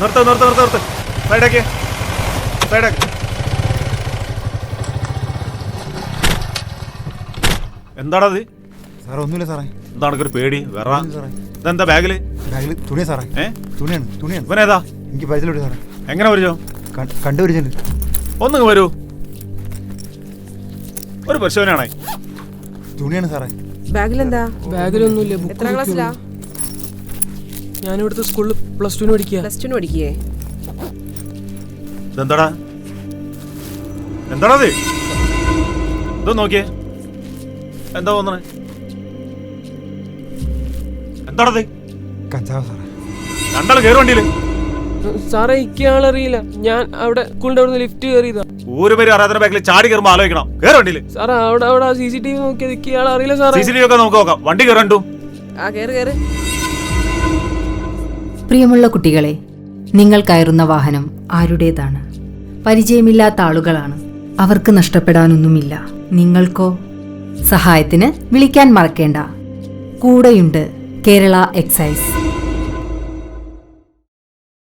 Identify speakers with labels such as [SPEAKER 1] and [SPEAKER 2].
[SPEAKER 1] നിർത്ത് നിർത്ത് നിർത്ത് നിർത്ത്. സൈഡാക്കി സൈഡാക്കി എന്താണത്
[SPEAKER 2] സാറേ ഒന്നുമില്ല സാറേ.
[SPEAKER 1] എന്താണ് ഒരു പേടി? വേറെ ഇതെന്താ ബാഗിൽ?
[SPEAKER 2] ബാഗിൽ തുണിയാ സാറേ.
[SPEAKER 1] ഏ?
[SPEAKER 2] തുണിയാണ് തുണിയാണ്.
[SPEAKER 1] ഇവനേതാ?
[SPEAKER 2] എനിക്ക് പരിചയമില്ല സാറേ.
[SPEAKER 1] എങ്ങനെ വരുമോ
[SPEAKER 2] കണ്ടു കണ്ടുപിടിച്ചിട്ടുണ്ട്.
[SPEAKER 1] ഒന്നിങ്ങ് വരൂ. ഒരു പരിശോധനയാണേ.
[SPEAKER 2] തുണിയാണ് സാറേ.
[SPEAKER 3] ബാഗിലെന്താ?
[SPEAKER 4] ബാഗിലൊന്നുമില്ല ബുക്ക്
[SPEAKER 3] എത്ര ക്ലാസ്സിലാ?
[SPEAKER 4] ഞാൻ ഇവിടുത്തെ സ്കൂളിൽ പ്ലസ് ടുവിന് പഠിക്കുക
[SPEAKER 3] പ്ലസ് ടുന് പഠിക്കേ?
[SPEAKER 1] ഇതെന്താടാ? എന്താണത്? ഇത് നോക്കിയേ. എന്താ തോന്നണേ? എന്താണത്?
[SPEAKER 2] കഞ്ചാവ് സാറേ.
[SPEAKER 1] രണ്ടാൾ കയറി വണ്ടിയിൽ.
[SPEAKER 4] സാറേ ഇക്കയാളറിയില്ല ഞാൻ അവിടെ സ്കൂളിന്റെ അവിടെ ലിഫ്റ്റ് കയറിയതാ.
[SPEAKER 1] ഒരു പേര് അറിയാത്ത ബാക്കിൽ ചാടി കയറുമ്പോ ആലോചിക്കണം. കയറി വണ്ടിയിൽ.
[SPEAKER 4] സാറേ അവിടെ അവിടെ സി സി ടി വി നോക്കിയത് ഇക്കയാളറിയില്ല അറിയില്ല
[SPEAKER 1] സി
[SPEAKER 4] സാറേ.
[SPEAKER 1] സി ടി വി ഒക്കെ നമുക്ക് നോക്കാം. വണ്ടി കയറണ്ടു
[SPEAKER 3] ആ കേറ് കേറ്.
[SPEAKER 5] പ്രിയമുള്ള കുട്ടികളെ നിങ്ങൾ കയറുന്ന വാഹനം ആരുടേതാണ്? പരിചയമില്ലാത്ത ആളുകളാണ്. അവർക്ക് നഷ്ടപ്പെടാനൊന്നുമില്ല. നിങ്ങൾക്കോ? സഹായത്തിന് വിളിക്കാൻ മറക്കേണ്ട. കൂടെയുണ്ട് കേരള എക്സൈസ്.